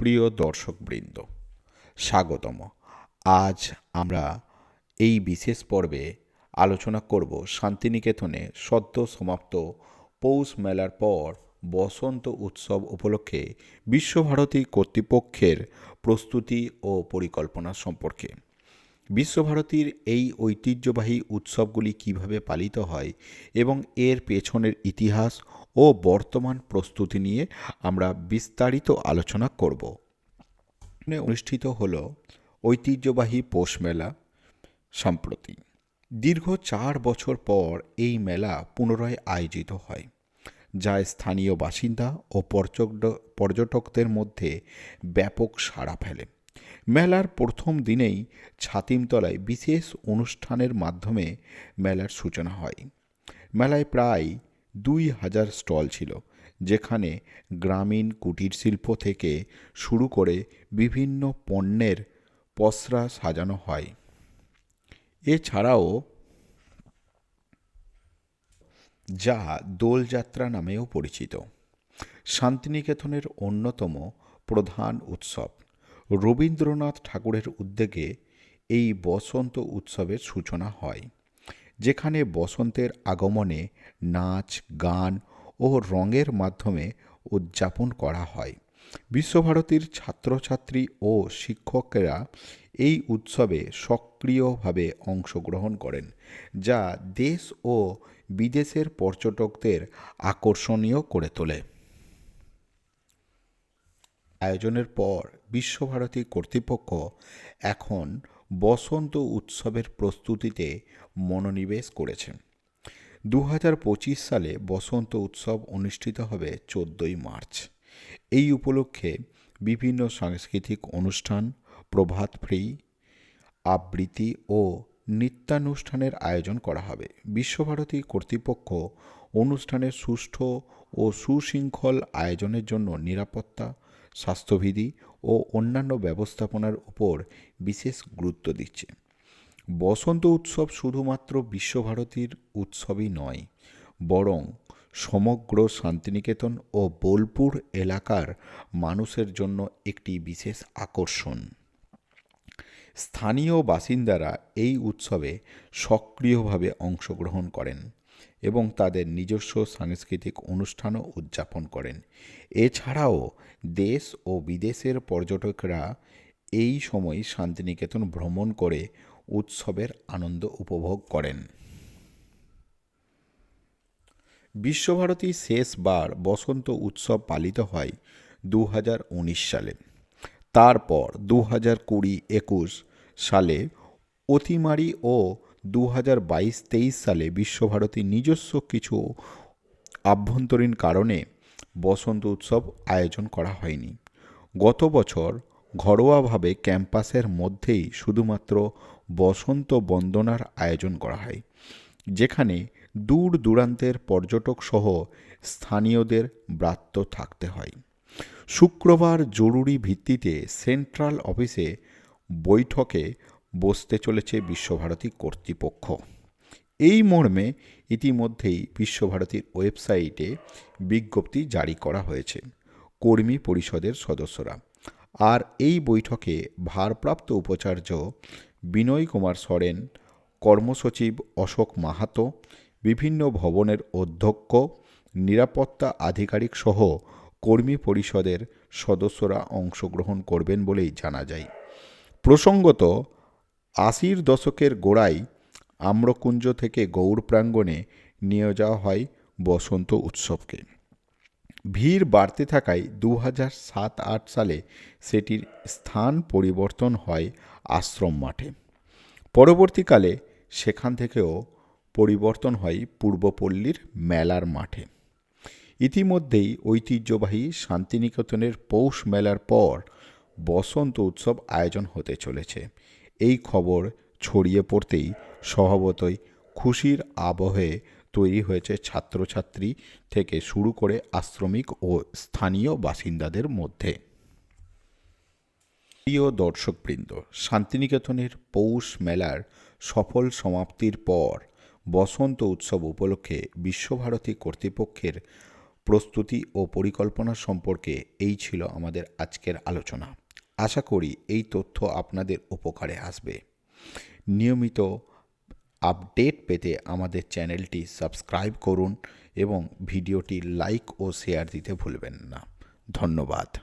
প্রিয় দর্শকবৃন্দ, স্বাগতম। আজ আমরা এই বিশেষ পর্বে আলোচনা করব শান্তিনিকেতনে সদ্য সমাপ্ত পৌষ মেলার পর বসন্ত উৎসব উপলক্ষে বিশ্বভারতী কর্তৃপক্ষের প্রস্তুতি ও পরিকল্পনা সম্পর্কে। বিশ্বভারতীর এই ঐতিহ্যবাহী উৎসবগুলি কীভাবে পালিত হয় এবং এর পেছনের ইতিহাস ও বর্তমান প্রস্তুতি নিয়ে আমরা বিস্তারিত আলোচনা করব। অনুষ্ঠিত হল ঐতিহ্যবাহী পৌষ মেলা সম্প্রতি। দীর্ঘ চার বছর পর এই মেলা পুনরায় আয়োজিত হয়, যা স্থানীয় বাসিন্দা ও পর্যটকদের মধ্যে ব্যাপক সাড়া ফেলে। মেলার প্রথম দিনেই ছাতিমতলায় বিশেষ অনুষ্ঠানের মাধ্যমে মেলার সূচনা হয়। মেলায় প্রায় দুই হাজার স্টল ছিল, যেখানে গ্রামীণ কুটির শিল্প থেকে শুরু করে বিভিন্ন পণ্যের পসরা সাজানো হয়। এছাড়াও যা দোলযাত্রা নামেও পরিচিত। শান্তিনিকেতনের অন্যতম প্রধান উৎসব। রবীন্দ্রনাথ ঠাকুরের উদ্যোগে এই বসন্ত উৎসবের সূচনা হয়। যেখানে বসন্তের আগমনে নাচ, গান ও রঙের মাধ্যমে উদযাপন করা হয়। বিশ্বভারতীর ছাত্রছাত্রী ও শিক্ষকেরা এই উৎসবে সক্রিয়ভাবে অংশগ্রহণ করেন, যা দেশ ও বিদেশের পর্যটকদের আকর্ষণীয় করে তোলে। আয়োজনের পর বিশ্বভারতী কর্তৃপক্ষ এখন বসন্ত উৎসবের প্রস্তুতিতে মনোনিবেশ করেছেন দু হাজার পঁচিশ সালে বসন্ত উৎসব অনুষ্ঠিত হবে চোদ্দোই মার্চ। এই উপলক্ষে বিভিন্ন সাংস্কৃতিক অনুষ্ঠান, প্রভাত ফ্রি, আবৃত্তি ও নৃত্যানুষ্ঠানের আয়োজন করা হবে। বিশ্বভারতী কর্তৃপক্ষ অনুষ্ঠানের সুষ্ঠু ও সুশৃঙ্খল আয়োজনের জন্য নিরাপত্তা স্বাস্থ্যবিধি ও অন্যান্য ব্যবস্থাপনার উপর বিশেষ গুরুত্ব দিচ্ছে। বসন্ত উৎসব শুধুমাত্র বিশ্বভারতীর উৎসবই নয়, বরং সমগ্র শান্তিনিকেতন ও বোলপুর এলাকার মানুষের জন্য একটি বিশেষ আকর্ষণ। স্থানীয় বাসিন্দারা এই উৎসবে সক্রিয়ভাবে অংশগ্রহণ করেন এবং তাদের নিজস্ব সাংস্কৃতিক অনুষ্ঠানও উদযাপন করেন। এছাড়াও দেশ ও বিদেশের পর্যটকরা এই সময় শান্তিনিকেতন ভ্রমণ করে উৎসবের আনন্দ উপভোগ করেন। বিশ্বভারতী শেষবার বসন্ত উৎসব পালিত হয় দু হাজার উনিশ সালে। তারপর দু হাজার কুড়ি একুশ সালে অতিমারি ও দু হাজার বাইশ তেইশ সালে বিশ্বভারতী নিজস্ব কিছু আভ্যন্তরীণ কারণে বসন্ত উৎসব আয়োজন করা হয়নি। গত বছর ঘরোয়াভাবে ক্যাম্পাসের মধ্যেই শুধুমাত্র বসন্ত বন্দনার আয়োজন করা হয়, যেখানে দূর দূরান্তের পর্যটক সহ স্থানীয়দের ব্রাত্য থাকতে হয়। শুক্রবার জরুরি ভিত্তিতে সেন্ট্রাল অফিসে বৈঠকে বসতে চলেছে বিশ্বভারতী কর্তৃপক্ষ। এই মর্মে ইতিমধ্যেই বিশ্বভারতীর ওয়েবসাইটে বিজ্ঞপ্তি জারি করা হয়েছে কর্মী পরিষদের সদস্যরা। আর এই বৈঠকে ভারপ্রাপ্ত উপাচার্য বিনয় কুমার সরেন, কর্মসচিব অশোক মাহাতো, বিভিন্ন ভবনের অধ্যক্ষ, নিরাপত্তা আধিকারিক সহ কর্মী পরিষদের সদস্যরা অংশগ্রহণ করবেন বলেই জানা যায়। প্রসঙ্গত, আশির দশকের গোড়ায় আম্রকুঞ্জ থেকে গৌড় প্রাঙ্গণে নিয়ে যাওয়া হয় বসন্ত উৎসবকে। ভিড় বাড়তে থাকায় দু হাজার সাত আট সালে সেটির স্থান পরিবর্তন হয় আশ্রম মাঠে। পরবর্তীকালে সেখান থেকেও পরিবর্তন হয় পূর্বপল্লীর মেলার মাঠে। ইতিমধ্যেই ঐতিহ্যবাহী শান্তিনিকেতনের পৌষ মেলার পর বসন্ত উৎসব আয়োজন হতে চলেছে। এই খবর ছড়িয়ে পড়তেই স্বভাবতই খুশির আবহে তৈরি হয়েছে ছাত্রছাত্রী থেকে শুরু করে আশ্রমিক ও স্থানীয় বাসিন্দাদের মধ্যে। প্রিয় দর্শকবৃন্দ, শান্তিনিকেতনের পৌষ মেলার সফল সমাপ্তির পর বসন্ত উৎসব উপলক্ষে বিশ্বভারতী কর্তৃপক্ষের প্রস্তুতি ও পরিকল্পনা সম্পর্কে এই ছিল আমাদের আজকের আলোচনা। আশা করি এই তথ্য আপনাদের উপকারে আসবে। নিয়মিত আপডেট পেতে আমাদের চ্যানেলটি সাবস্ক্রাইব করুন এবং ভিডিওটি লাইক ও শেয়ার দিতে ভুলবেন না। ধন্যবাদ।